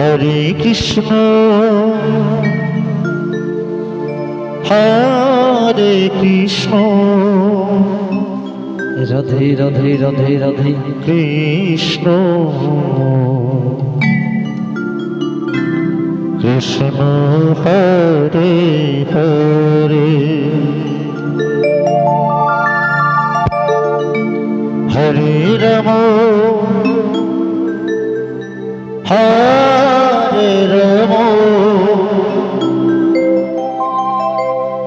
হরে Krishna. হরে Krishna. Radhe Radhe Radhe Radhe Krishna. Krishna Hare Hare. হরে Ram. হরে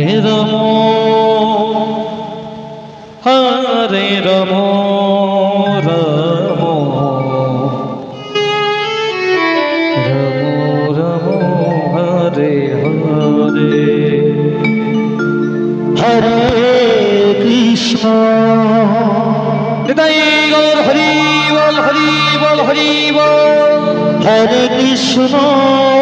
রম হরে রম রম। রম রম, Hare Hare. হরে Krishna. Hari বল Hari বল Hari বল। হরে Krishna.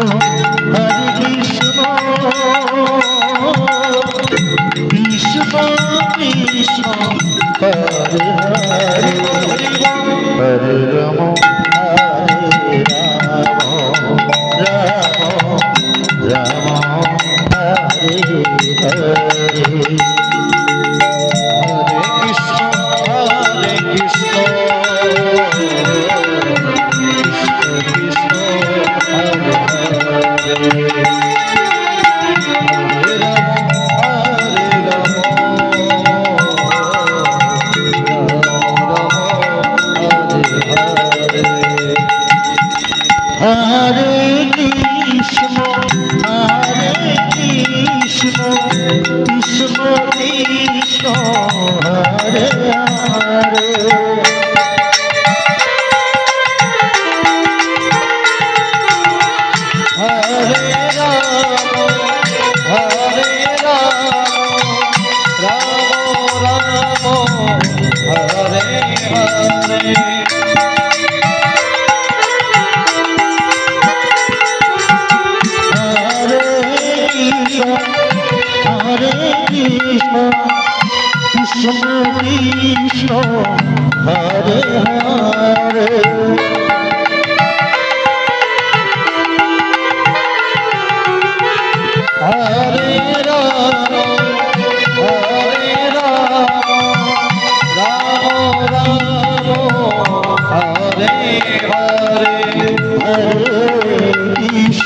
হরে Krishna. Krishna Krishna Hare Hare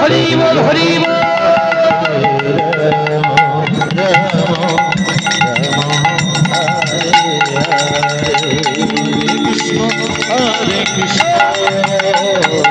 Hari বল Hari বল Hari Krishna Krishna.